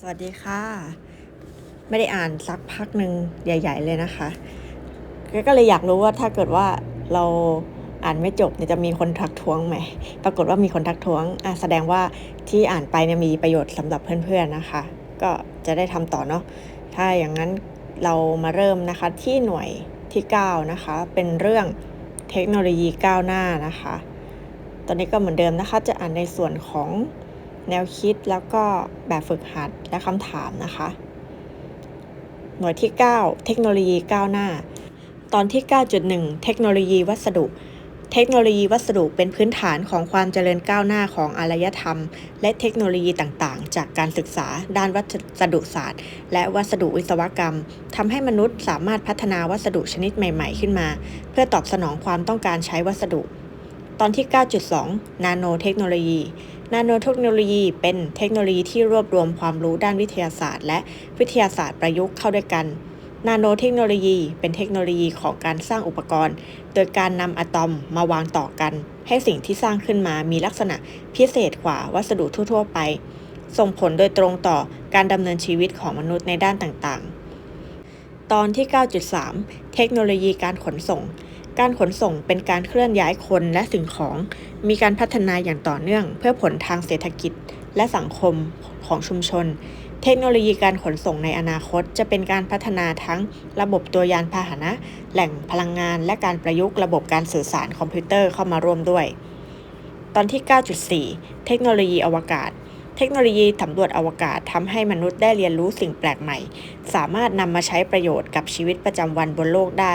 สวัสดีค่ะ ไม่ได้อ่านสักพักหนึ่งใหญ่ ๆ เลยนะคะ ก็เลยอยากรู้ว่าถ้าเกิดว่าเราอ่านไม่จบเนี่ยจะมีคนทักท้วงไหม ปรากฏว่ามีคนทักท้วงอะแสดงว่าที่อ่านไปเนี่ยมีประโยชน์สำหรับเพื่อนๆนะคะ ก็จะได้ทำต่อเนาะ ถ้าอย่างนั้นเรามาเริ่มนะคะที่หน่วยที่ 9 นะคะ เป็นเรื่องเทคโนโลยีก้าวหน้านะคะ ตอนนี้ก็เหมือนเดิมนะคะ จะอ่านในส่วนของ แนวคิดแล้วก็แบบฝึกหัดและคำถามนะคะ หน่วยที่ 9 เทคโนโลยีก้าวหน้า ตอนที่ 9.1 เทคโนโลยีวัสดุ เทคโนโลยีวัสดุเป็นพื้นฐานของความเจริญก้าวหน้าของอารยธรรม และเทคโนโลยีต่างๆ จากการศึกษาด้านวัสดุศาสตร์ และวัสดุวิศวกรรมทำให้มนุษย์สามารถพัฒนาวัสดุชนิดใหม่ ๆ ขึ้นมา เพื่อตอบสนองความต้องการใช้วัสดุ ตอนที่ 9.2 นาโนเทคโนโลยี นาโนเทคโนโลยีเป็นเทคโนโลยีที่รวบรวมความรู้ด้านวิทยาศาสตร์ และวิทยาศาสตร์ประยุกต์เข้าด้วยกัน นาโนเทคโนโลยีเป็นเทคโนโลยีของการสร้างอุปกรณ์ โดยการนำอะตอมมาวางต่อกัน ให้สิ่งที่สร้างขึ้นมามีลักษณะพิเศษกว่าวัสดุทั่ว ๆ ไป ส่งผลโดยตรงต่อการดำเนินชีวิตของมนุษย์ในด้านต่างๆ ตอนที่ 9.3 เทคโนโลยีการขนส่ง การขนส่งเป็นการเคลื่อนย้ายคนและสิ่งของ มีการพัฒนาอย่างต่อเนื่อง เพื่อผลทางเศรษฐกิจและสังคมของชุมชน เทคโนโลยีการขนส่งในอนาคต จะเป็นการพัฒนาทั้งระบบตัวยานพาหนะ แหล่งพลังงาน และการประยุกต์ระบบการสื่อสารคอมพิวเตอร์เข้ามาร่วมด้วย ตอนที่ 9.4 เทคโนโลยีอวกาศ เทคโนโลยีสำรวจอวกาศทำให้มนุษย์ได้เรียนรู้สิ่งแปลกใหม่ สามารถนำมาใช้ประโยชน์กับชีวิตประจำวันบนโลกได้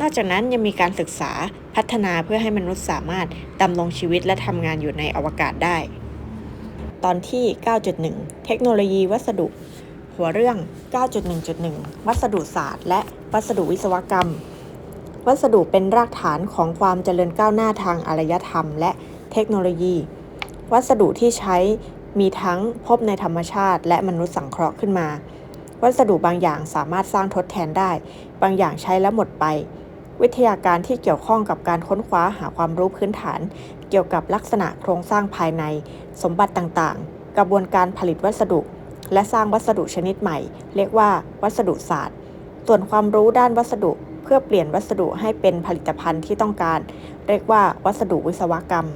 นอกจากนั้นยังมีการศึกษาพัฒนาเพื่อให้มนุษย์สามารถดำรงชีวิตและทำงานอยู่ในอวกาศได้ ตอนที่ 9.1 เทคโนโลยีวัสดุ หัวเรื่อง 9.1.1 วัสดุศาสตร์ และวัสดุวิศวกรรม วัสดุเป็นรากฐานของความเจริญก้าวหน้าทางอารยธรรม และเทคโนโลยี วัสดุที่ใช้ มีทั้งพบในธรรมชาติ และมนุษย์สังเคราะห์ขึ้นมา วัสดุบางอย่างสามารถสร้างทดแทนได้ บางอย่างใช้แล้วหมดไป วิทยาการที่เกี่ยวข้องกับการค้นคว้าหาความรู้พื้นฐาน เกี่ยวกับลักษณะโครงสร้างภายใน สมบัติต่างๆ กระบวนการผลิตวัสดุ และสร้างวัสดุชนิดใหม่ เรียกว่า วัสดุศาสตร์ ส่วนความรู้ด้านวัสดุเพื่อเปลี่ยนวัสดุให้เป็นผลิตภัณฑ์ที่ต้องการ เรียกว่าวัสดุวิศวกรรม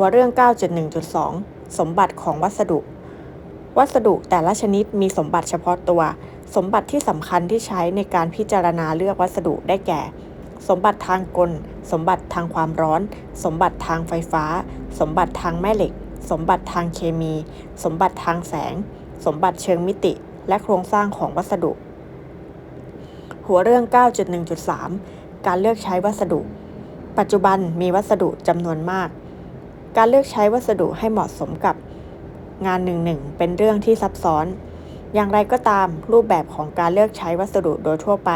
หัวเรื่อง 9.1.2 สมบัติของวัสดุ วัสดุแต่ละชนิดมีสมบัติเฉพาะตัว สมบัติที่สำคัญที่ใช้ในการพิจารณาเลือกวัสดุได้แก่ สมบัติทางกล สมบัติทางความร้อน สมบัติทางไฟฟ้า สมบัติทางแม่เหล็ก สมบัติทางเคมี สมบัติทางแสง สมบัติเชิงมิติ และโครงสร้างของวัสดุ หัวเรื่อง 9.1.3 การเลือกใช้วัสดุ ปัจจุบันมีวัสดุจำนวนมาก การเลือกใช้วัสดุให้เหมาะสมกับงานหนึ่งๆเป็นเรื่องที่ซับซ้อน อย่างไรก็ตามรูปแบบของการเลือกใช้วัสดุโดยทั่วไป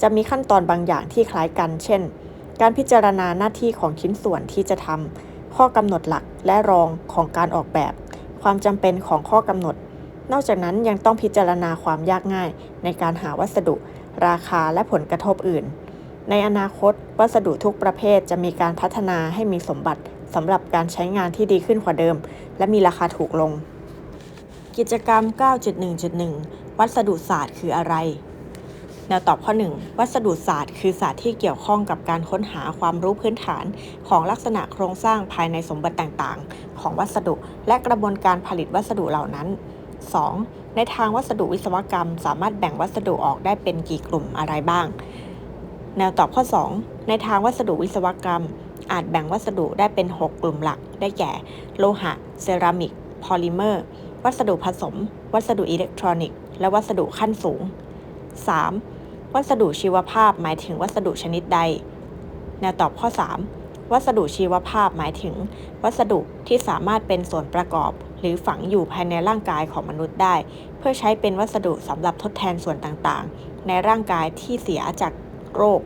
จะมีขั้นตอนบางอย่างที่คล้ายกัน เช่น การพิจารณาหน้าที่ของชิ้นส่วนที่จะทำข้อกำหนดหลักและรองของการออกแบบ ความจำเป็นของข้อกำหนด นอกจากนั้นยังต้องพิจารณาความยากง่ายในการหาวัสดุ ราคาและผลกระทบอื่น ในอนาคต วัสดุทุกประเภทจะมีการพัฒนาให้มีสมบัติ สำหรับการใช้งานที่ดีขึ้นกว่าเดิม และมีราคาถูกลง กิจกรรม 9.1.1 วัสดุศาสตร์คืออะไรแนวตอบข้อ 1 วัสดุศาสตร์ คือศาสตร์ที่เกี่ยวข้องกับการค้นหาความรู้พื้นฐาน ของลักษณะโครงสร้างภายในสมบัติต่างๆ ของวัสดุ และกระบวนการผลิตวัสดุเหล่านั้น 2. ในทางวัสดุวิศวกรรม สามารถแบ่งวัสดุออกได้เป็นกี่กลุ่มอะไรบ้าง แนวตอบข้อ 2 ในทางวัสดุวิศวกรรม อาจแบ่งวัสดุได้เป็น 6 กลุ่มหลัก ได้แก่ โลหะ เซรามิก พอลิเมอร์ วัสดุผสม วัสดุอิเล็กทรอนิกส์ และวัสดุขั้นสูง 3. วัสดุชีวภาพหมายถึงวัสดุชนิดใด แนวตอบข้อ 3 วัสดุชีวภาพหมายถึง วัสดุที่สามารถเป็นส่วนประกอบ หรือฝังอยู่ภายในร่างกายของมนุษย์ได้ เพื่อใช้เป็นวัสดุสำหรับทดแทนส่วนต่างๆ ในร่างกายที่เสียจากโรค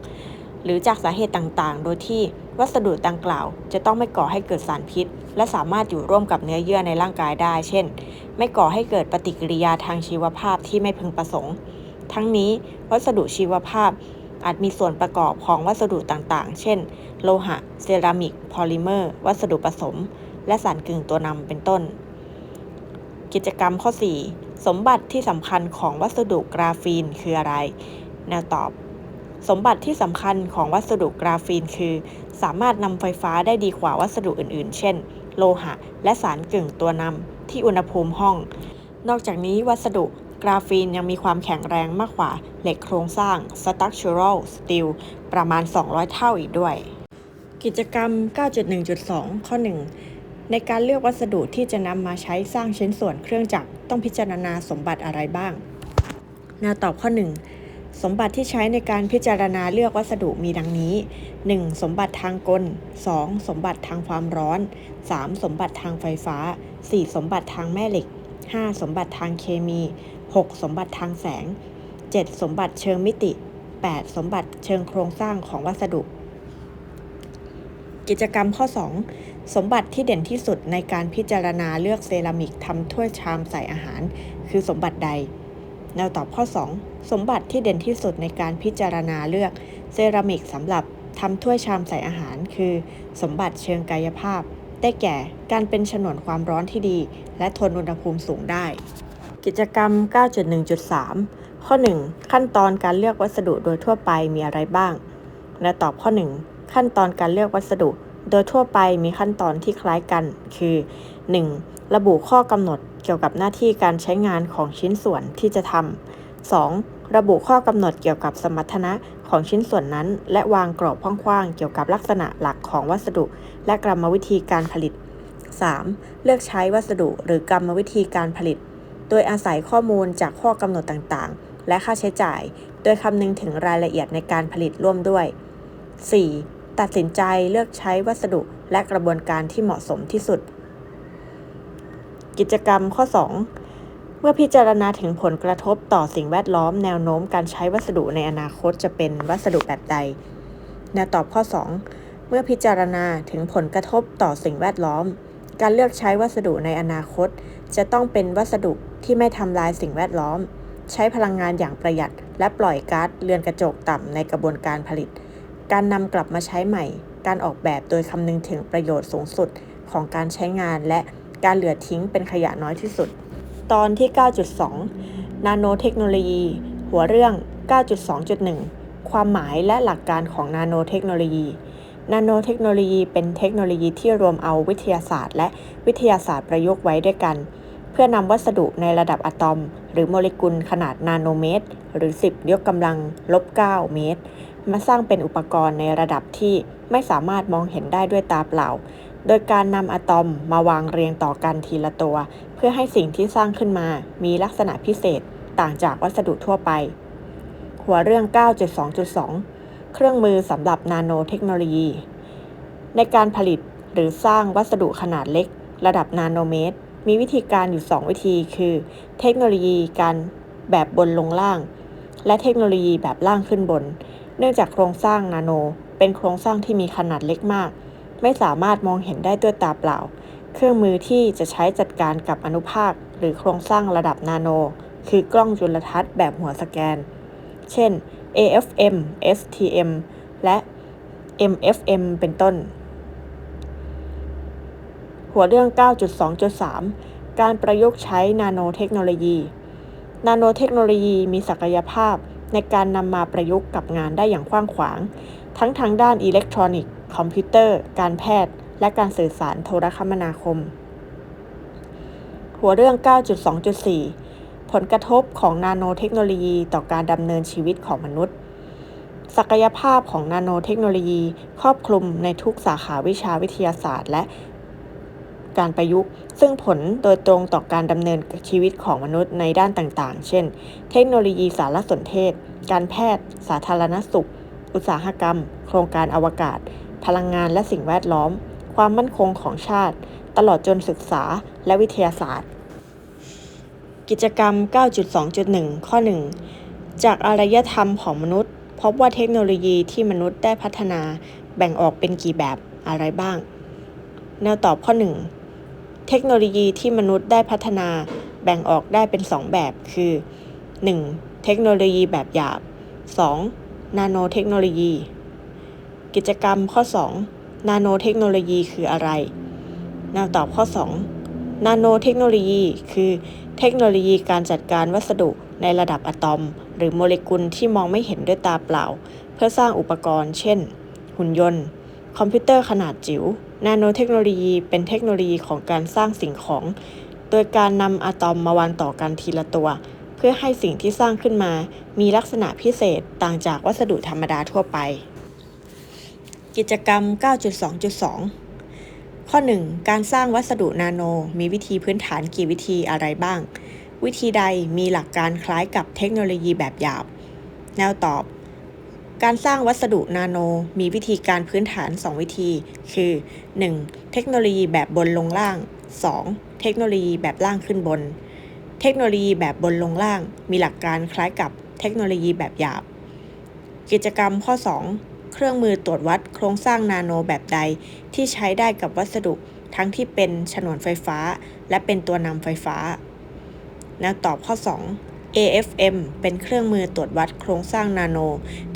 หรือจากสาเหตุต่างๆ โดยที่ วัสดุดังกล่าว จะต้องไม่ก่อให้เกิดสารพิษ และสามารถอยู่ร่วมกับเนื้อเยื่อในร่างกายได้ เช่น ไม่ก่อให้เกิดปฏิกิริยาทางชีวภาพที่ไม่พึงประสงค์ ทั้งนี้วัสดุชีวภาพอาจมีส่วนประกอบของวัสดุต่างๆ เช่น โลหะ เซรามิก พอลิเมอร์ วัสดุผสม และสารกึ่งตัวนำเป็นต้น กิจกรรมข้อ 4 สมบัติที่สำคัญของวัสดุกราฟีนคืออะไร แนวตอบ สมบัติที่สำคัญของวัสดุกราฟีนคือ สามารถนำไฟฟ้าได้ดีกว่าวัสดุอื่นๆ เช่น โลหะ และสารกึ่งตัวนำที่อุณหภูมิห้อง นอกจากนี้วัสดุกราฟีนยังมีความแข็งแรงมากกว่าเหล็กโครงสร้าง structural steel ประมาณ 200 เท่าอีกด้วย กิจกรรม 9.1.2 ข้อ 1 ในการเลือกวัสดุที่จะนำมาใช้สร้างชิ้นส่วนเครื่องจักรต้องพิจารณาสมบัติอะไรบ้างแนวตอบข้อ 1 สมบัติที่ใช้ในการพิจารณาเลือกวัสดุมีดังนี้ 1. สมบัติทางกล 2. สมบัติทางความร้อน 3. สมบัติทางไฟฟ้า 4. สมบัติทางแม่เหล็ก 5. สมบัติทางเคมี 6. สมบัติทางแสง 7. สมบัติเชิงมิติ 8. สมบัติเชิงโครงสร้างของวัสดุ กิจกรรมข้อ 2 สมบัติที่เด่นที่สุดในการพิจารณาเลือกเซรามิกทำถ้วยชามใส่อาหาร คือสมบัติใด แนวตอบข้อ 2 สมบัติที่เด่นที่สุดในการพิจารณาเลือกเซรามิกสำหรับทำถ้วยชามใส่อาหาร คือ สมบัติเชิงกายภาพ ได้แก่การเป็นฉนวนความร้อนที่ดี และทนอุณหภูมิสูงได้ กิจกรรม 9.1.3 ข้อ 1 ขั้นตอนการเลือกวัสดุโดยทั่วไปมีอะไรบ้างและตอบข้อ 1 ขั้นตอนการเลือกวัสดุ โดยทั่วไปมีขั้นตอนที่คล้ายกัน คือ 1. ระบุข้อกำหนดเกี่ยวกับหน้าที่การใช้งานของชิ้นส่วนที่จะทำ 2. ระบุข้อกำหนดเกี่ยวกับสมรรถนะของชิ้นส่วนนั้น และวางกรอบกว้างๆเกี่ยวกับลักษณะหลักของวัสดุ และกรรมวิธีการผลิต 3. เลือกใช้วัสดุหรือกรรมวิธีการผลิต โดยอาศัยข้อมูลจากข้อกำหนดต่างๆ และค่าใช้จ่าย โดยคำนึงถึงรายละเอียดในการผลิตร่วมด้วย 4. ตัดสินใจเลือกใช้วัสดุและกระบวนการที่เหมาะสมที่สุด กิจกรรมข้อ 2 เมื่อพิจารณาถึงผลกระทบต่อสิ่งแวดล้อมแนวโน้มการใช้วัสดุในอนาคตจะเป็นวัสดุแบบใดแนวตอบข้อ 2 เมื่อพิจารณาถึงผลกระทบต่อสิ่งแวดล้อม การเลือกใช้วัสดุในอนาคต จะต้องเป็นวัสดุที่ไม่ทำลายสิ่งแวดล้อม ใช้พลังงานอย่างประหยัด และปล่อยก๊าซเรือนกระจกต่ำในกระบวนการผลิต การนำกลับมาใช้ใหม่ การออกแบบโดยคำนึงถึงประโยชน์สูงสุดของการใช้งานและ การเหลือทิ้งเป็นขยะน้อยที่สุด ตอนที่ 9.2 นาโนเทคโนโลยี หัวเรื่อง 9.2.1 ความหมายและหลักการของนาโนเทคโนโลยี นาโนเทคโนโลยีเป็นเทคโนโลยีที่รวมเอาวิทยาศาสตร์ และวิทยาศาสตร์ประยุกต์ไว้ด้วยกัน เพื่อนำวัสดุในระดับอะตอม หรือโมเลกุลขนาดนาโนเมตร หรือ 10 ยกกำลังลบ 9 เมตร มาสร้างเป็นอุปกรณ์ในระดับที่ไม่สามารถมองเห็นได้ด้วยตาเปล่า โดยการนำอะตอมมาวางเรียงต่อกันทีละตัว เพื่อให้สิ่งที่สร้างขึ้นมามีลักษณะพิเศษต่างจากวัสดุทั่วไป หัวเรื่อง 9.2.2 เครื่องมือสำหรับนาโนเทคโนโลยี ในการผลิตหรือสร้างวัสดุขนาดเล็ก ระดับนาโนเมตร มีวิธีการอยู่ 2 วิธีคือ เทคโนโลยีการแบบบนลงล่าง และเทคโนโลยีแบบล่างขึ้นบน เนื่องจากโครงสร้างนาโน เป็นโครงสร้างที่มีขนาดเล็กมาก ไม่สามารถมองเห็นได้ด้วยตาเปล่า เครื่องมือที่จะใช้จัดการกับอนุภาค หรือโครงสร้างระดับนาโน คือกล้องจุลทรรศน์แบบหัวสแกน เช่น AFM STM และ MFM เป็นต้น หัวเรื่อง 9.2.3 การประยุกต์ใช้นาโนเทคโนโลยี นาโนเทคโนโลยีมีศักยภาพในการนำมาประยุกต์กับงานได้อย่างกว้างขวาง ทั้งทางด้านอิเล็กทรอนิกส์ คอมพิวเตอร์ การแพทย์ และการสื่อสารโทรคมนาคม หัวเรื่อง 9.2.4 ผลกระทบของนาโนเทคโนโลยีต่อการดำเนินชีวิตของมนุษย์ ศักยภาพของนาโนเทคโนโลยีครอบคลุมในทุกสาขาวิชาวิทยาศาสตร์ และการประยุกต์ ซึ่งผลโดยตรงต่อการดำเนินชีวิตของมนุษย์ในด้านต่างๆ เช่น เทคโนโลยีสารสนเทศ การแพทย์ สาธารณสุข อุตสาหกรรม โครงการอวกาศ พลังงานและสิ่งแวดล้อม ความมั่นคงของชาติ ตลอดจนศึกษาและวิทยาศาสตร์ กิจกรรม 9.2.1 ข้อ 1 จากอารยธรรมของมนุษย์ พบว่าเทคโนโลยีที่มนุษย์ได้พัฒนาแบ่งออกเป็นกี่แบบอะไรบ้าง แนวตอบข้อ 1 เทคโนโลยีที่มนุษย์ได้พัฒนาแบ่งออกได้เป็น 2 แบบคือ 1. เทคโนโลยีแบบหยาบ 2. นาโนเทคโนโลยี กิจกรรมข้อ 2 นาโนเทคโนโลยีคืออะไรแนวตอบข้อ 2 นาโนเทคโนโลยี คือเทคโนโลยีการจัดการวัสดุในระดับอะตอม หรือโมเลกุลที่มองไม่เห็นด้วยตาเปล่า เพื่อสร้างอุปกรณ์ เช่น หุ่นยนต์ คอมพิวเตอร์ขนาดจิ๋ว นาโนเทคโนโลยีเป็นเทคโนโลยีของการสร้างสิ่งของ โดยการนำอะตอมมาวางต่อกันทีละตัว เพื่อให้สิ่งที่สร้างขึ้นมา มีลักษณะพิเศษต่างจากวัสดุธรรมดาทั่วไป กิจกรรม 9.2.2 ข้อ 1. การสร้างวัสดุนาโน มีวิธีพื้นฐานกี่วิธีอะไรบ้าง วิธีใดมีหลักการคล้ายกับเทคโนโลยีแบบหยาบ แนวตอบ การสร้างวัสดุนาโน มีวิธีการพื้นฐาน 2 วิธี คือ 1. เทคโนโลยีแบบบนลงล่าง 2. เทคโนโลยีแบบล่างขึ้นบน เทคโนโลยีแบบบนลงล่าง มีหลักการคล้ายกับเทคโนโลยีแบบหยาบ กิจกรรมข้อ 2 เครื่องมือตรวจวัดโครงสร้างนาโนแบบใด ที่ใช้ได้กับวัสดุทั้งที่เป็นฉนวนไฟฟ้า และเป็นตัวนำไฟฟ้าแนวตอบข้อ 2 AFM เป็นเครื่องมือตรวจวัดโครงสร้างนาโน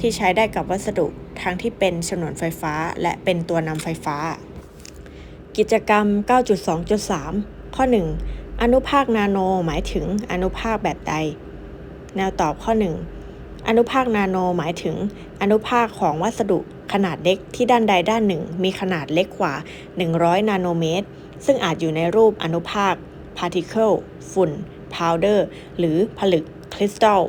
ที่ใช้ได้กับวัสดุทั้งที่เป็นฉนวนไฟฟ้า และเป็นตัวนำไฟฟ้า กิจกรรม 9.2.3 ข้อ 1 อนุภาคนาโนหมายถึงอนุภาคแบบใด แนวตอบข้อ 1 อนุภาคนาโนหมายถึง อนุภาคของวัสดุขนาดเล็กที่ด้านใดด้านหนึ่ง มีขนาดเล็กกว่า 100 นาโนเมตร ซึ่งอาจอยู่ในรูปอนุภาค particle ฝุ่น powder หรือผลึกคริสตัล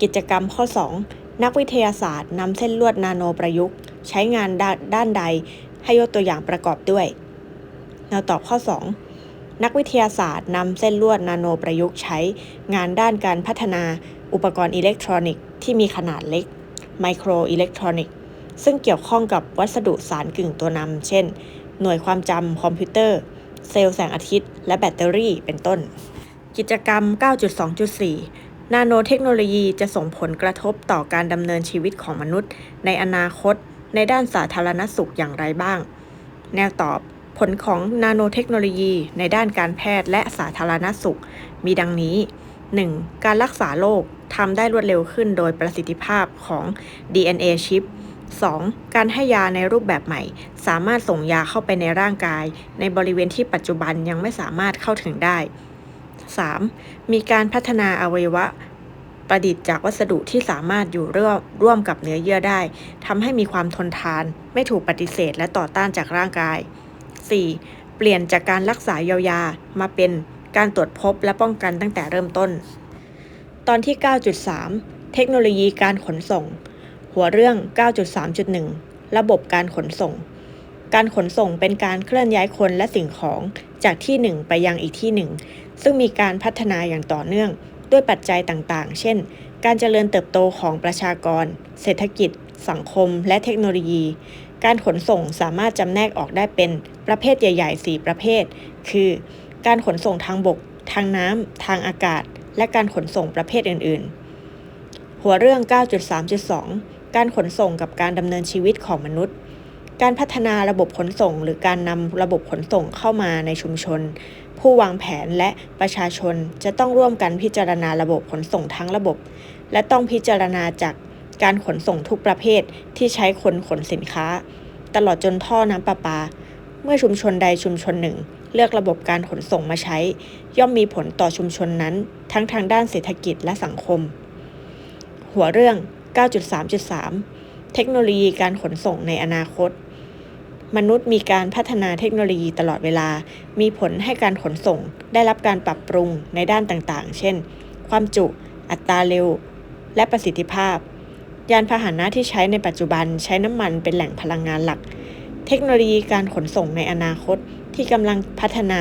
กิจกรรมข้อ 2 นักวิทยาศาสตร์นำเส้นลวดนาโนประยุกต์ ใช้งานด้านด้านใด ให้ยกตัวอย่างประกอบด้วยแนวตอบข้อ 2 นักวิทยาศาสตร์นำเส้นลวดนาโนประยุกต์ใช้งานด้านการพัฒนา อุปกรณ์อิเล็กทรอนิกส์ที่มีขนาดเล็กไมโครอิเล็กทรอนิกส์ซึ่งเกี่ยวข้องกับวัสดุสารกึ่งตัวนำเช่น หน่วยความจำคอมพิวเตอร์ เซลล์แสงอาทิตย์ และแบตเตอรี่เป็นต้น กิจกรรม 9.2.4 นาโนเทคโนโลยีจะส่งผลกระทบต่อการดำเนินชีวิตของมนุษย์ ในอนาคต ในด้านสาธารณสุขอย่างไรบ้าง แนวตอบผลของนาโนเทคโนโลยีในด้านการแพทย์และสาธารณสุข มีดังนี้ 1. การรักษาโรค ทำได้รวดเร็วขึ้นโดยประสิทธิภาพของ DNA ชิป 2. การให้ยาในรูปแบบใหม่ สามารถส่งยาเข้าไปในร่างกาย ในบริเวณที่ปัจจุบันยังไม่สามารถเข้าถึงได้ 3. มีการพัฒนาอวัยวะประดิษฐ์จากวัสดุที่สามารถอยู่ร่วมร่วมกับเนื้อเยื่อได้ทำให้มีความทนทาน ไม่ถูกปฏิเสธและต่อต้านจากร่างกาย 4. เปลี่ยนจากการรักษาเยียวยามาเป็นการตรวจพบและป้องกันตั้งแต่เริ่มต้น ตอนที่ 9.3 เทคโนโลยีการขนส่ง หัวเรื่อง 9.3.1 ระบบการขนส่ง การขนส่งเป็นการเคลื่อนย้ายคนและสิ่งของจากที่หนึ่งไปยังอีกที่หนึ่ง ซึ่งมีการพัฒนาอย่างต่อเนื่อง ด้วยปัจจัยต่างๆ เช่น การเจริญเติบโตของประชากร เศรษฐกิจ สังคม และเทคโนโลยี การขนส่งสามารถจำแนกออกได้เป็นประเภทใหญ่ ๆ 4 ประเภท คือ การขนส่งทางบก ทางน้ำ ทางอากาศ และการขนส่งประเภทอื่น ๆ หัวเรื่อง 9.3.2 การขนส่งกับการดำเนินชีวิตของมนุษย์ การพัฒนาระบบขนส่ง หรือการนำระบบขนส่งเข้ามาในชุมชน ผู้วางแผนและประชาชนจะต้องร่วมกันพิจารณาระบบขนส่งทั้งระบบ และต้องพิจารณาจากการขนส่งทุกประเภทที่ใช้คนขนสินค้า ตลอดจนท่อน้ำประปา เมื่อชุมชนใดชุมชนหนึ่ง เลือกระบบการขนส่งมาใช้ ย่อมมีผลต่อชุมชนนั้น ทั้งทางด้านเศรษฐกิจและสังคม หัวเรื่อง 9.3.3 เทคโนโลยีการขนส่งในอนาคต มนุษย์มีการพัฒนาเทคโนโลยีตลอดเวลา มีผลให้การขนส่ง ได้รับการปรับปรุงในด้านต่างๆ เช่น ความจุ อัตราเร็ว และประสิทธิภาพ ยานพาหนะที่ใช้ในปัจจุบันใช้น้ำมันเป็นแหล่งพลังงานหลัก เทคโนโลยีการขนส่งในอนาคต ที่กำลังพัฒนา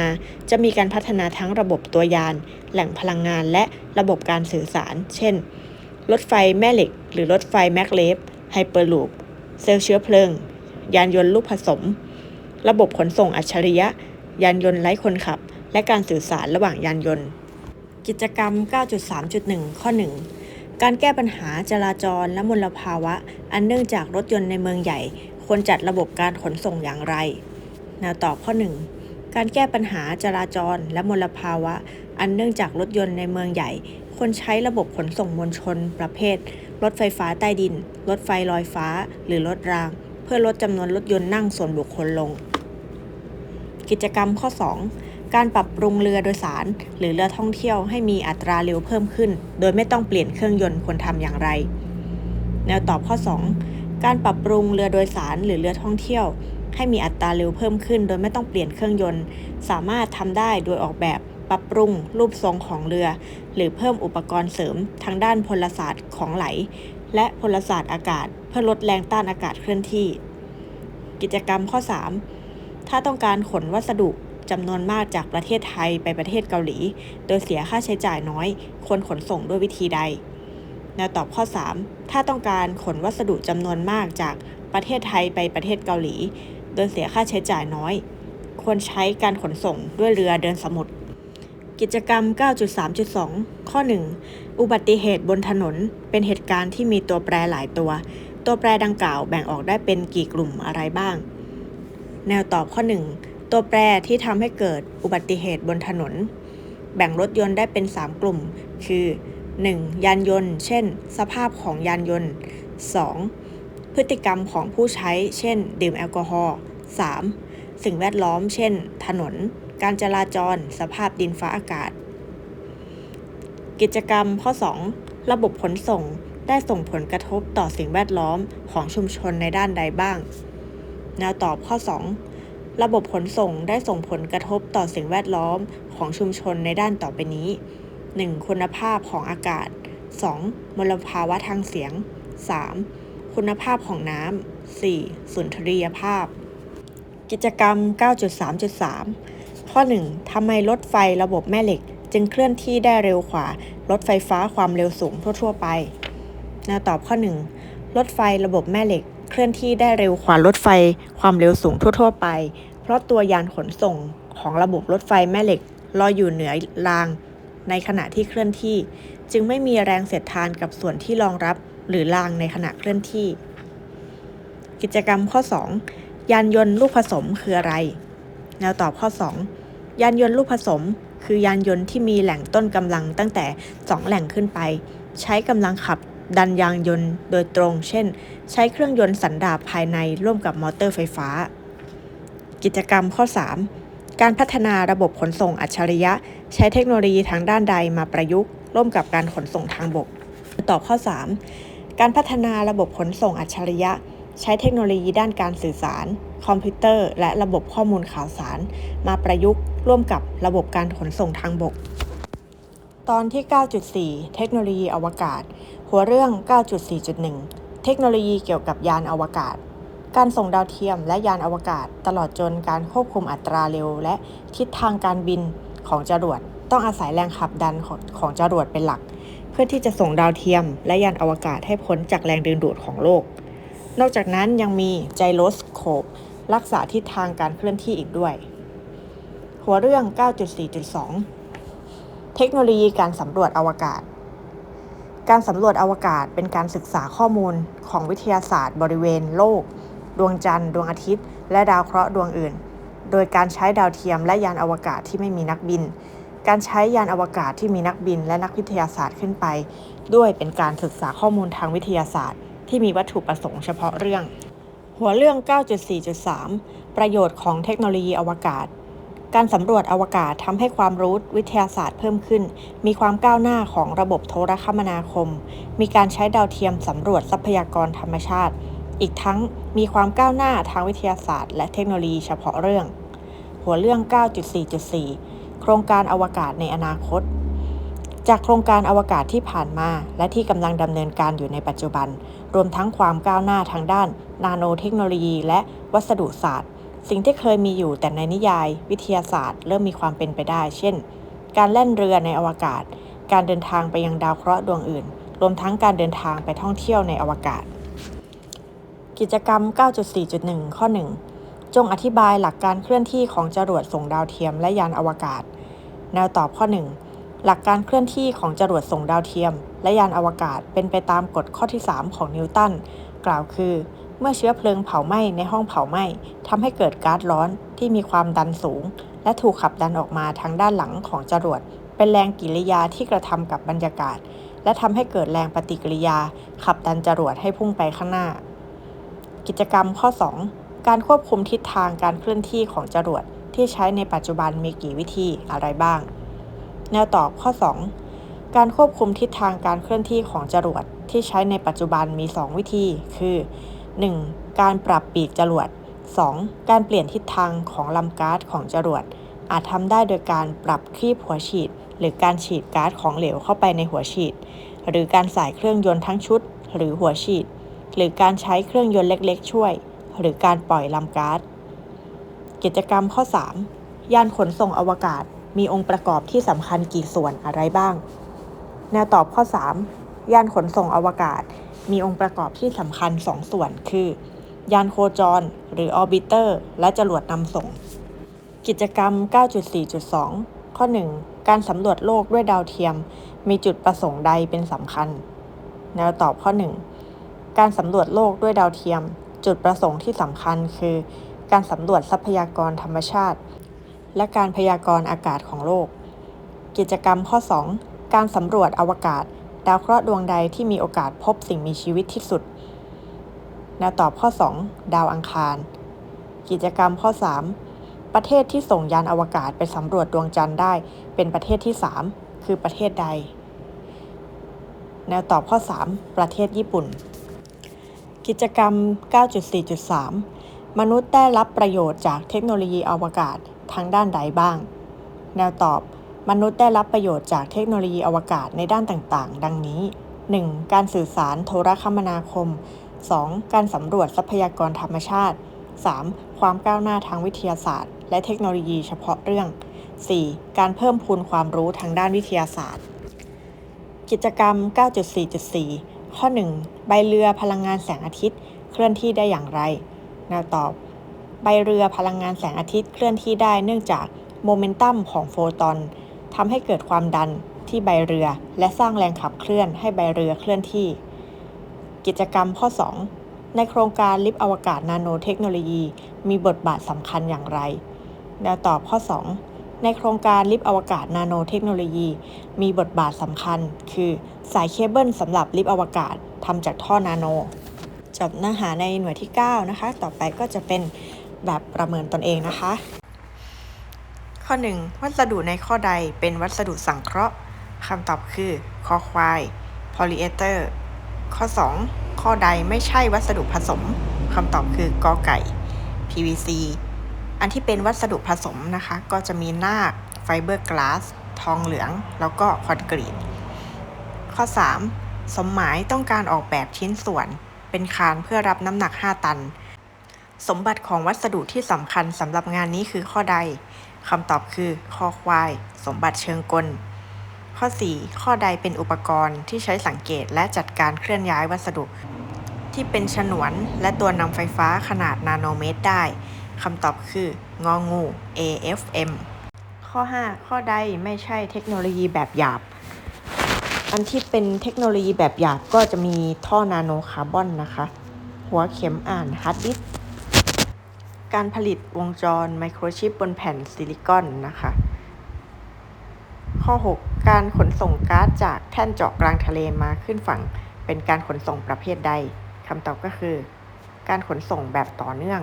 จะมีการพัฒนาทั้งระบบตัวยาน แหล่งพลังงานและระบบการสื่อสาร เช่น รถไฟแม่เหล็ก หรือรถไฟแมกเลฟไฮเปอร์ลูปเซลล์เชื้อเพลิง ยานยนต์ลูกผสม ระบบขนส่งอัจฉริยะ ยานยนต์ไร้คนขับ และการสื่อสารระหว่างยานยนต์ กิจกรรม 9.3.1 ข้อ 1 การแก้ปัญหาจราจรและมลภาวะ อันเนื่องจากรถยนต์ในเมืองใหญ่ควรจัดระบบการขนส่งอย่างไร แนวตอบข้อ 1 การแก้ปัญหาจราจรและมลภาวะ อันเนื่องจากรถยนต์ในเมืองใหญ่ ควรใช้ระบบขนส่งมวลชน ประเภท รถไฟฟ้าใต้ดิน รถไฟลอยฟ้า หรือรถราง เพื่อลดจำนวนรถยนต์นั่งส่วนบุคคลลง กิจกรรมข้อ 2 การปรับปรุงเรือโดยสาร หรือเรือท่องเที่ยวให้มีอัตราเร็วเพิ่มขึ้น โดยไม่ต้องเปลี่ยนเครื่องยนต์ควรทำอย่างไร แนวตอบข้อ 2 การปรับปรุงเรือโดยสารหรือเรือท่องเที่ยว ให้มีอัตราเร็วเพิ่มขึ้น โดยไม่ต้องเปลี่ยนเครื่องยนต์ สามารถทำได้โดยออกแบบปรับปรุงรูปทรงของเรือ หรือเพิ่มอุปกรณ์เสริมทางด้านพลศาสตร์ของไหล และพลศาสตร์อากาศ เพื่อลดแรงต้านอากาศเคลื่อนที่ กิจกรรมข้อ 3 ถ้าต้องการขนวัสดุจำนวนมากจากประเทศไทยไปประเทศเกาหลี โดยเสียค่าใช้จ่ายน้อย ควรขนส่งด้วยวิธีใดแนวตอบข้อ 3 ถ้าต้องการขนวัสดุจำนวนมากจากประเทศไทยไปประเทศเกาหลี โดยเสียค่าใช้จ่ายน้อย ควรใช้การขนส่งด้วยเรือเดินสมุทร กิจกรรม 9.3.2 ข้อ 1 อุบัติเหตุบนถนน เป็นเหตุการณ์ที่มีตัวแปรหลายตัว ตัวแปรดังกล่าวแบ่งออกได้เป็นกี่กลุ่มอะไรบ้าง แนวตอบข้อ 1 ตัวแปรที่ทำให้เกิดอุบัติเหตุบนถนน แบ่งรถยนต์ได้เป็น 3 กลุ่ม คือ 1. ยานยนต์ เช่น สภาพของยานยนต์ 2. พฤติกรรมของผู้ใช้ เช่น ดื่มแอลกอฮอล์ 3. สิ่งแวดล้อม เช่น ถนน การจราจร สภาพดินฟ้าอากาศ กิจกรรมข้อ 2 ระบบขนส่งได้ส่งผลกระทบต่อสิ่งแวดล้อมของชุมชนในด้านใดบ้าง แนวตอบข้อ 2 ระบบขนส่งได้ส่งผลกระทบต่อสิ่งแวดล้อมของชุมชนในด้านต่อไปนี้ 1. คุณภาพของอากาศ 2. มลภาวะทางเสียง 3. คุณภาพของน้ำ 4. สุนทรียภาพ กิจกรรม 9.3.3 ข้อ 1. ทำไมรถไฟระบบแม่เหล็ก จึงเคลื่อนที่ได้เร็วกว่า รถไฟฟ้าความเร็วสูงทั่ว ๆ ไปนวตอบข้อ 1 รถไฟระบบแม่เหล็ก เคลื่อนที่ได้เร็วกว่ารถไฟความเร็วสูงทั่ว ๆ ไป เพราะตัวยานขนส่งของระบบรถไฟแม่เหล็กลอยอยู่เหนือราง ในขณะที่เคลื่อนที่ จึงไม่มีแรงเสียดทานกับส่วนที่รองรับ หรือรางในขณะเคลื่อนที่ กิจกรรมข้อ 2 ยานยนต์ลูกผสมคืออะไร แนวตอบข้อ 2 ยานยนต์ลูกผสม คือยานยนต์ที่มีแหล่งต้นกำลังตั้งแต่ 2 แหล่งขึ้นไป ใช้กำลังขับดันยางยนต์โดยตรง เช่น ใช้เครื่องยนต์สันดาปภายในร่วมกับมอเตอร์ไฟฟ้า กิจกรรมข้อ 3 การพัฒนาระบบขนส่งอัจฉริยะ ใช้เทคโนโลยีทางด้านใดมาประยุกต์ ร่วมกับการขนส่งทางบก ตอบข้อ 3 การพัฒนาระบบขนส่งอัจฉริยะ ใช้เทคโนโลยีด้านการสื่อสาร คอมพิวเตอร์ และระบบข้อมูลข่าวสาร มาประยุกต์ร่วมกับระบบการขนส่งทางบก ตอนที่ 9.4 เทคโนโลยีอวกาศ หัวเรื่อง 9.4.1 เทคโนโลยีเกี่ยวกับยานอวกาศ การส่งดาวเทียมและยานอวกาศ ตลอดจนการควบคุมอัตราเร็ว และทิศทางการบินของจรวดต้องอาศัยแรงขับดันของของจรวดเป็นหลัก เพื่อที่จะส่งดาวเทียม และยานอวกาศให้พ้นจากแรงดึงดูดของโลก นอกจากนั้นยังมีไจโรสโคป รักษาทิศทางการเคลื่อนที่อีกด้วย หัวเรื่อง 9.4.2 เทคโนโลยีการสำรวจอวกาศ การสำรวจอวกาศเป็นการศึกษาข้อมูลของวิทยาศาสตร์ บริเวณโลก ดวงจันทร์ ดวงอาทิตย์ และดาวเคราะห์ดวงอื่น โดยการใช้ดาวเทียมและยานอวกาศที่ไม่มีนักบิน การใช้ยานอวกาศที่มีนักบินและนักวิทยาศาสตร์ขึ้นไป ด้วยเป็นการศึกษาข้อมูลทางวิทยาศาสตร์ ที่มีวัตถุประสงค์เฉพาะเรื่อง หัวเรื่อง 9.4.3 ประโยชน์ของเทคโนโลยีอวกาศ การสำรวจอวกาศทำให้ความรู้วิทยาศาสตร์เพิ่มขึ้น มีความก้าวหน้าของระบบโทรคมนาคม มีการใช้ดาวเทียมสำรวจทรัพยากรธรรมชาติ อีกทั้งมีความก้าวหน้าทางวิทยาศาสตร์ และเทคโนโลยีเฉพาะเรื่อง หัวเรื่อง 9.4.4 โครงการอวกาศในอนาคต จากโครงการอวกาศที่ผ่านมา และที่กำลังดำเนินการอยู่ในปัจจุบัน รวมทั้งความก้าวหน้าทางด้าน นาโนเทคโนโลยี และวัสดุศาสตร์ สิ่งที่เคยมีอยู่แต่ในนิยาย วิทยาศาสตร์ เริ่มมีความเป็นไปได้ เช่น การแล่นเรือในอวกาศ การเดินทางไปยังดาวเคราะห์ดวงอื่น รวมทั้งการเดินทางไปท่องเที่ยวในอวกาศ กิจกรรม 9.4.1 ข้อ 1 จงอธิบายหลักการเคลื่อนที่ของจรวดส่งดาวเทียมและยานอวกาศ แนวตอบข้อ 1 หลักการเคลื่อนที่ของจรวดส่งดาวเทียม และยานอวกาศเป็นไปตามกฎข้อที่ 3 ของนิวตัน กล่าวคือ เมื่อเชื้อเพลิงเผาไหม้ในห้องเผาไหม้ทำให้เกิดก๊าซร้อนที่มีความดันสูง และถูกขับดันออกมาทางด้านหลังของจรวด เป็นแรงกิริยาที่กระทำกับบรรยากาศ และทำให้เกิดแรงปฏิกิริยา ขับดันจรวดให้พุ่งไปข้างหน้า กิจกรรมข้อ 2 การควบคุมทิศทางการเคลื่อนที่ของจรวดที่ใช้ในปัจจุบันมีกี่วิธีอะไรบ้าง แนวตอบข้อ 2 การควบคุมทิศทางการเคลื่อนที่ของจรวดที่ใช้ในปัจจุบันมี 2 วิธี คือ 1. การปรับปีกจรวด 2. การเปลี่ยนทิศทางของลำก๊าซของจรวด อาจทำได้โดยการปรับคลีบหัวฉีด หรือการฉีดก๊าซของเหลวเข้าไปในหัวฉีด หรือการใส่เครื่องยนต์ทั้งชุด หรือหัวฉีด หรือการใช้เครื่องยนต์เล็ก ๆ ช่วย หรือการปล่อยลำก๊าซกิจกรรมข้อ 3 ยานขนส่งอวกาศมีองค์ประกอบที่สำคัญกี่ส่วนอะไรบ้าง แนวตอบข้อ 3 ยานขนส่งอวกาศ มีองค์ประกอบที่สำคัญ 2 ส่วนคือ ยานโคจร หรือออร์บิเตอร์ และจรวดนำส่ง กิจกรรม 9.4.2 ข้อ 1 การสำรวจโลกด้วยดาวเทียม มีจุดประสงค์ใดเป็นสำคัญ แนวตอบข้อ 1 การสำรวจโลกด้วยดาวเทียม จุดประสงค์ที่สำคัญคือ การสำรวจทรัพยากรธรรมชาติ และการพยากรณ์อากาศของโลก กิจกรรมข้อ 2 การสำรวจอวกาศ ดาวเคราะห์ดวงใดที่มีโอกาสพบสิ่งมีชีวิตที่สุดแนวตอบข้อ 2 ดาวอังคาร กิจกรรมข้อ 3 ประเทศที่ส่งยานอวกาศไปสำรวจดวงจันทร์ได้ เป็นประเทศที่ 3 คือประเทศใด แนวตอบข้อ 3 ประเทศญี่ปุ่น กิจกรรม 9.4.3 มนุษย์ได้รับประโยชน์จากเทคโนโลยีอวกาศทางด้านใดบ้าง แนวตอบ มนุษย์ได้รับประโยชน์จากเทคโนโลยีอวกาศในด้านต่างๆ ดังนี้ 1. การสื่อสารโทรคมนาคม 2. การสำรวจทรัพยากรธรรมชาติ 3. ความก้าวหน้าทางวิทยาศาสตร์ และเทคโนโลยีเฉพาะเรื่อง 4. การเพิ่มพูนความรู้ทางด้านวิทยาศาสตร์ กิจกรรม 9.4.4 ข้อ 1 ใบเรือพลังงานแสงอาทิตย์ เคลื่อนที่ได้อย่างไรแนวตอบ ใบเรือพลังงานแสงอาทิตย์เคลื่อนที่ได้เนื่องจากโมเมนตัมของโฟตอนทำให้เกิดความดันที่ใบเรือ และสร้างแรงขับเคลื่อนให้ใบเรือเคลื่อนที่ กิจกรรมข้อ 2 ในโครงการลิฟต์อวกาศนาโนเทคโนโลยี มีบทบาทสำคัญอย่างไรแนวตอบข้อ 2 ในโครงการลิฟต์อวกาศนาโนเทคโนโลยี มีบทบาทสำคัญ คือสายเคเบิลสำหรับลิฟต์อวกาศทำจากท่อนาโน จบเนื้อหาในหน่วยที่ 9 นะคะ ต่อไปก็จะเป็นแบบประเมินตนเองนะคะ ข้อ 1 วัสดุในข้อใดเป็นวัสดุสังเคราะห์คำตอบคือคอควายพอลีเอเตอร์ข้อ 2 ข้อใดไม่ใช่วัสดุผสมคำตอบคือกอไก่ PVC อันที่เป็นวัสดุผสมนะคะ ก็จะมีหน้าไฟเบอร์กลาส ทองเหลือง แล้วก็คอนกรีต ข้อ 3 สมหมายต้องการออกแบบชิ้นส่วน เป็นคานเพื่อรับน้ำหนัก 5 ตัน สมบัติของวัสดุที่สำคัญสำหรับงานนี้คือข้อใดคำตอบคือคอควาย สมบัติเชิงกล ข้อ 4 ข้อใดเป็นอุปกรณ์ที่ใช้สังเกตและจัดการเคลื่อนย้ายวัสดุ ที่เป็นฉนวนและตัวนำไฟฟ้าขนาดนาโนเมตรได้ คำตอบคืององู AFM ข้อ 5 ข้อใดไม่ใช่เทคโนโลยีแบบหยาบ อันที่เป็นเทคโนโลยีแบบหยาบก็จะมีท่อนาโนคาร์บอนนะคะ หัวเข็มอ่านฮาร์ดดิสก์การผลิตวงจรไมโครชิปบนแผ่นซิลิคอนนะคะ ข้อ 6 การขนส่งก๊าซจากแท่นเจาะกลางทะเลมาขึ้นฝั่งเป็นการขนส่งประเภทใดคำตอบก็คือ การขนส่งแบบต่อเนื่อง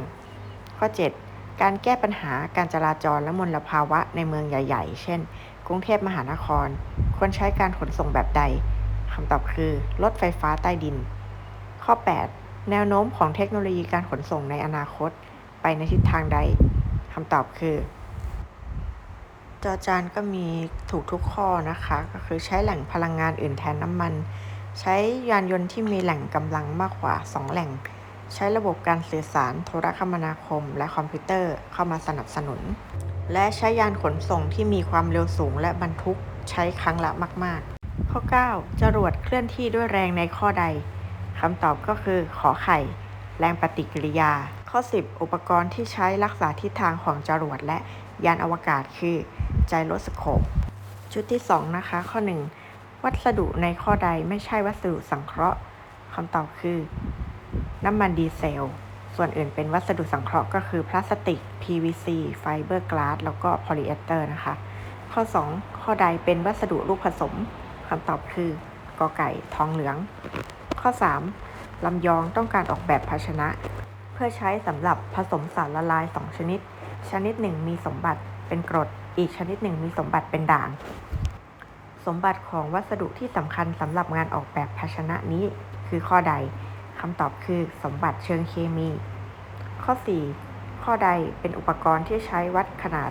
ข้อ 7 การแก้ปัญหาการจราจรและมลภาวะในเมืองใหญ่ ๆ เช่น กรุงเทพมหานคร ควรใช้การขนส่งแบบใดคำตอบคือ รถไฟฟ้าใต้ดิน ข้อ 8 แนวโน้มของเทคโนโลยีการขนส่งในอนาคต ไปในทิศทางใดคำตอบคือจอจานก็มีถูกทุกข้อนะคะ ก็คือใช้แหล่งพลังงานอื่นแทนน้ำมัน ใช้ยานยนต์ที่มีแหล่งกำลังมากกว่า 2 แหล่ง ใช้ระบบการสื่อสารโทรคมนาคม และคอมพิวเตอร์เข้ามาสนับสนุน และใช้ยานขนส่งที่มีความเร็วสูงและบรรทุกใช้ครั้งละมาก ๆ ข้อ 9 จรวดเคลื่อนที่ด้วยแรงในข้อใดคำตอบก็คือขอไข่ แรงปฏิกิริยา ข้อ 10 อุปกรณ์ที่ใช้รักษาทิศทางของจรวดและยานอวกาศคือไจโรสโคป ชุดที่ 2 นะคะ ข้อ 1 วัสดุในข้อใดไม่ใช่วัสดุสังเคราะห์คำตอบคือ น้ำมันดีเซล ส่วนอื่นเป็นวัสดุสังเคราะห์ก็คือพลาสติก PVC ไฟเบอร์กลาสแล้วก็โพลีเอสเตอร์นะคะ ข้อ 2 ข้อใดเป็นวัสดุลูกผสมคำตอบคือกอไก่ทองเหลือง ข้อ 3 ลำยองต้องการออกแบบภาชนะ เพื่อใช้สำหรับผสมสารละลาย 2 ชนิด ชนิดหนึ่งมีสมบัติเป็นกรด อีกชนิดหนึ่งมีสมบัติเป็นด่าง สมบัติของวัสดุที่สำคัญสำหรับงานออกแบบภาชนะนี้คือข้อใด คำตอบคือสมบัติเชิงเคมี ข้อ 4 ข้อใดเป็นอุปกรณ์ที่ใช้วัดขนาด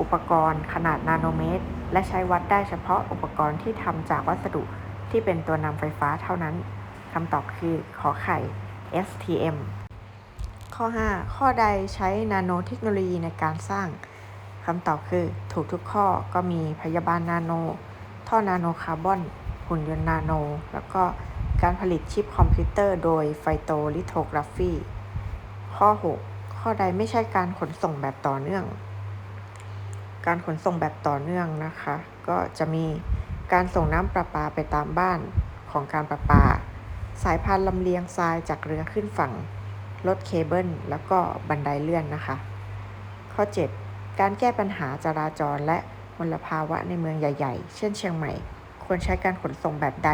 อุปกรณ์ขนาดนาโนเมตร และใช้วัดได้เฉพาะอุปกรณ์ที่ทำจากวัสดุที่เป็นตัวนำไฟฟ้าเท่านั้นคำตอบคือขอไข่ STM ข้อ 5 ข้อใดใช้นาโนเทคโนโลยีในการสร้างคำตอบคือถูกทุกข้อก็มีพยาบาลนาโน ท่อนาโนคาร์บอน หุ่นยนต์นาโน แล้วก็ การผลิตชิปคอมพิวเตอร์โดยไฟโตลิโทกราฟีข้อ 6 ข้อใดไม่ใช่การขนส่งแบบต่อเนื่อง การขนส่งแบบต่อเนื่องนะคะ ก็จะมีการส่งน้ำประปาไปตามบ้านของการประปา สายพานลำเลียงทรายจากเรือขึ้นฝั่ง รถเคเบิลแล้วก็บันไดเลื่อนนะคะ ข้อ 7 การแก้ปัญหาจราจรและมลภาวะในเมืองใหญ่ ๆ เช่นเชียงใหม่ ควรใช้การขนส่งแบบใด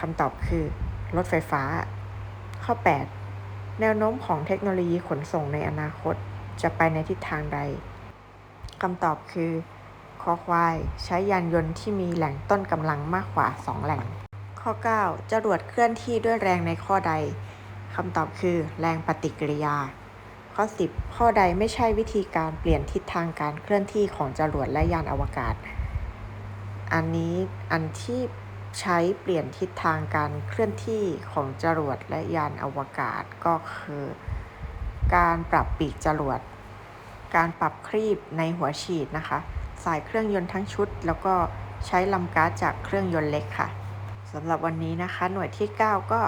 คำตอบคือ รถไฟฟ้า ข้อ 8 แนวโน้มของเทคโนโลยีขนส่งในอนาคตจะไปในทิศทางใดคำตอบคือคอควาย ใช้ยานยนต์ที่มีแหล่งต้นกำลังมากกว่า 2 แหล่ง ข้อ 9 จรวดเคลื่อนที่ด้วยแรงในข้อใดคำตอบคือ แรงปฏิกิริยา ข้อ 10 ข้อใดไม่ใช่วิธีการเปลี่ยนทิศทางการเคลื่อนที่ของจรวดและยานอวกาศ อันนี้อันที่ ใช้เปลี่ยนทิศทางการเคลื่อนที่ของจรวดและยานอวกาศก็คือ การปรับปีกจรวด การปรับครีบในหัวฉีดนะคะ สายเครื่องยนต์ทั้งชุด แล้วก็ใช้ลำก๊าซจากเครื่องยนต์เล็กค่ะสำหรับวันนี้นะคะ หน่วยที่ 9 ก็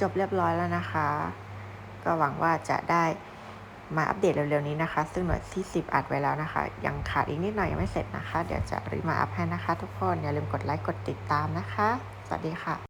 จบเรียบร้อยแล้วนะคะ ก็หวังว่าจะได้ มาอัปเดตเร็วๆนี้นะคะ ซึ่งหน่วยที่ 10 อัดไว้แล้วนะคะ ยังขาดอีกนิดหน่อยยังไม่เสร็จนะคะ เดี๋ยวจะรีมาอัพให้นะคะ ทุกคน อย่าลืมกดไลค์กดติดตามนะคะ สวัสดีค่ะ